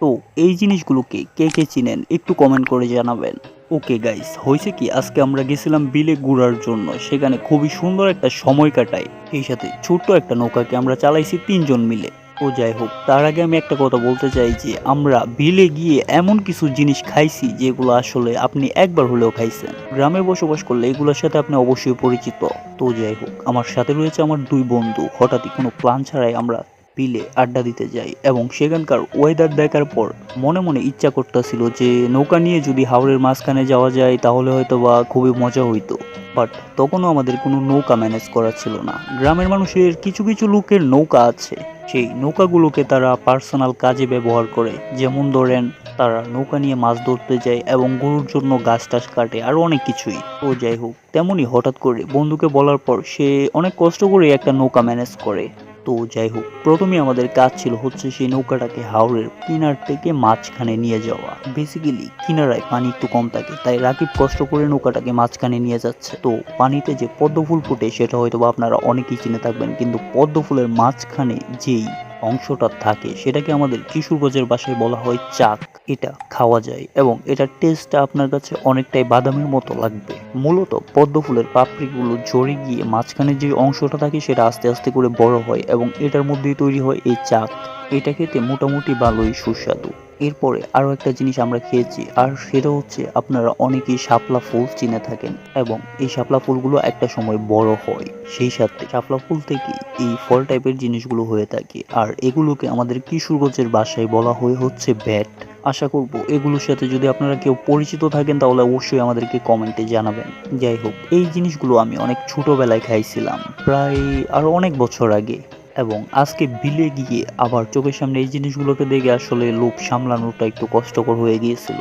তো এই জিনিসগুলোকে কে কে চিনেন একটু কমেন্ট করে জানাবেন। ওকে গাইস হয়েছে কি? আজকে আমরা গেছিলাম বিলে ঘোরার জন্য। সেখানে খুবই সুন্দর একটা সময় কাটাই। সেই সাথে ছোট্ট একটা নৌকাকে আমরা চালাইছি তিনজন মিলে। ও যাই হোক, তার আগে আমি একটা কথা বলতে চাই যে, আমরা বিলে গিয়ে এমন কিছু জিনিস খাইছি যেগুলো আসলে আপনি একবার হলেও খাইছেন। গ্রামে বসবাস করলে এগুলোর সাথে আপনি অবশ্যই পরিচিত। তো যাই হোক, আমার সাথে রয়েছে আমার দুই বন্ধু। হঠাৎই কোনো প্ল্যান ছাড়াই আমরা বিলে আড্ডা দিতে যাই এবং সেখানকার ওয়েদার দেখার পর মনে মনে ইচ্ছা করতেছিল যে নৌকা নিয়ে যদি হাওড়ের মাঝখানে যাওয়া যায় তাহলে হয়তো বা খুবই মজা হইতো। বাট তখনও আমাদের কোনো নৌকা ম্যানেজ করা ছিল না। গ্রামের মানুষের কিছু কিছু লোকের নৌকা আছে। সেই নৌকাগুলোকে তারা পার্সোনাল কাজে ব্যবহার করে। যেমন ধরেন, তারা নৌকা নিয়ে মাছ ধরতে যায় এবং গরুর জন্য গাছ টাছ কাটে আরও অনেক কিছুই। ও যাই হোক, তেমনই হঠাৎ করে বন্ধুকে বলার পর সে অনেক কষ্ট করে একটা নৌকা ম্যানেজ করে। তো যাই হোক, প্রথমে আমাদের কাজ ছিল হচ্ছে সেই নৌকাটাকে হাওড়ের কিনার থেকে মাঝখানে নিয়ে যাওয়া। বেসিক্যালি কিনারায় পানি একটু কম থাকে, তাই রাকিব কষ্ট করে নৌকাটাকে মাঝখানে নিয়ে যাচ্ছে। তো পানিতে যে পদ্ম ফুল ফুটে, সেটা হয়তো আপনারা অনেকেই চিনে থাকবেন, কিন্তু পদ্ম ফুলের মাঝখানে যেই অংশটা থাকে, সেটাকে আমাদের কিশোরগঞ্জের বাসায় বলা হয় চাক। এটা খাওয়া যায় এবং এটার টেস্টটা আপনার কাছে অনেকটাই বাদামের মতো লাগবে। মূলত পদ্ম ফুলের পাপড়িগুলো ঝরে গিয়ে মাঝখানে যে অংশটা থাকে, সেটা আস্তে আস্তে করে বড় হয় এবং এটার মধ্যেই তৈরি হয় এই চাক। এটা খেতে মোটামুটি ভালোই সুস্বাদু। এরপরে আরও একটা জিনিস আমরা খেয়েছি, আর সেটা হচ্ছে আপনারা অনেকেই শাপলা ফুল চিনে থাকেন এবং এই শাপলা ফুলগুলো একটা সময় বড় হয়। সেই সাথে শাপলা ফুল থেকে এই ফল টাইপের জিনিসগুলো হয়ে থাকে, আর এগুলোকে আমাদের কিশোরগঞ্জের বাসায় বলা হয়ে হচ্ছে ব্যাট আশা করব এগুলোর সাথে যদি আপনারা কেউ পরিচিত থাকেন তাহলে অবশ্যই আমাদেরকে কমেন্টে জানাবেন। যাই হোক, এই জিনিসগুলো আমি অনেক ছোটবেলায় খাইছিলাম, প্রায় আরও অনেক বছর আগে। এবং আজকে বিলে গিয়ে আবার চোখের সামনে এই জিনিসগুলোকে দেখে আসলে লোভ সামলানোটা একটু কষ্টকর হয়ে গিয়েছিল।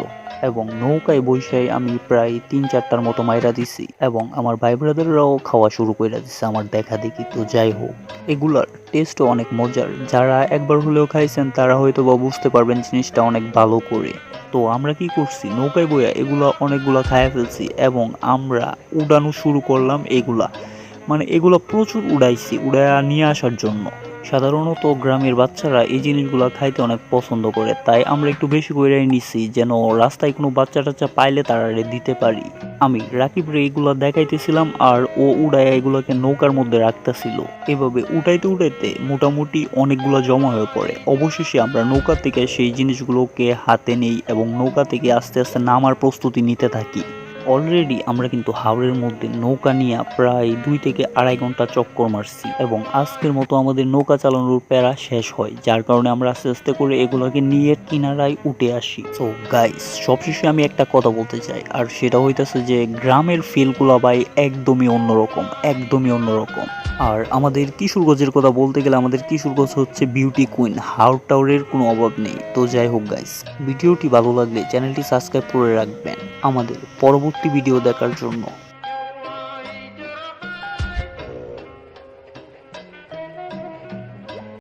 এবং নৌকায় বৈশায় আমি প্রায় তিন চারটার মতো মাইরা দিছি এবং আমার ভাই ব্রাদাররাও খাওয়া শুরু করে দিচ্ছে আমার দেখা দেখি। তো যাই হোক, এগুলার টেস্টও অনেক মজার। যারা একবার হলেও খাইছেন তারা হয়তো বা বুঝতে পারবেন জিনিসটা অনেক ভালো করে। তো আমরা কি করছি? নৌকায় বইয়া এগুলা অনেকগুলা খাইয়া ফেলছি এবং আমরা উড়ানো শুরু করলাম এগুলা। মানে এগুলো প্রচুর উড়াইছি উড়াইয়া নিয়ে আসার জন্য। সাধারণত গ্রামের বাচ্চারা এই জিনিসগুলো খাইতে অনেক পছন্দ করে, তাই আমরা একটু বেশি করে নিছি যেন রাস্তায় কোনো বাচ্চা টাচ্চা পাইলে তারা দিতে পারি। আমি রাকিব রে এগুলো দেখাইতেছিলাম আর ও উড়াইয়া এগুলোকে নৌকার মধ্যে রাখতেছিল। এভাবে উঠাইতে উঠাইতে মোটামুটি অনেকগুলো জমা হয়ে পড়ে। অবশেষে আমরা নৌকা থেকে সেই জিনিসগুলোকে হাতে নেই এবং নৌকা থেকে আস্তে আস্তে নামার প্রস্তুতি নিতে থাকি। অলরেডি আমরা কিন্তু হাওড়ের মধ্যে নৌকা নিয়ে প্রায় দুই থেকে আড়াই ঘণ্টা চক্কর মারছি এবং আজকের মতো আমাদের নৌকা চালানোর প্যারা শেষ হয়, যার কারণে আমরা আস্তে আস্তে করে এগুলোকে নিয়ে কিনারায় উঠে আসি। তো গাইস সবশেষে আমি একটা কথা বলতে চাই, আর সেটা হইতেছে যে গ্রামের ফিলগুলো ভাই একদমই অন্যরকম একদমই অন্যরকম। আর আমাদের কিশোরগঞ্জের কথা বলতে গেলে আমাদের কিশোরগঞ্জ হচ্ছে বিউটি কুইন হাওড় টাওয়ারের কোনো অভাব নেই। তো যাই হোক গাইস ভিডিওটি ভালো লাগলে চ্যানেলটি সাবস্ক্রাইব করে রাখবেন। আমাদের পরবর্তী ভিডিও দেখার জন্য।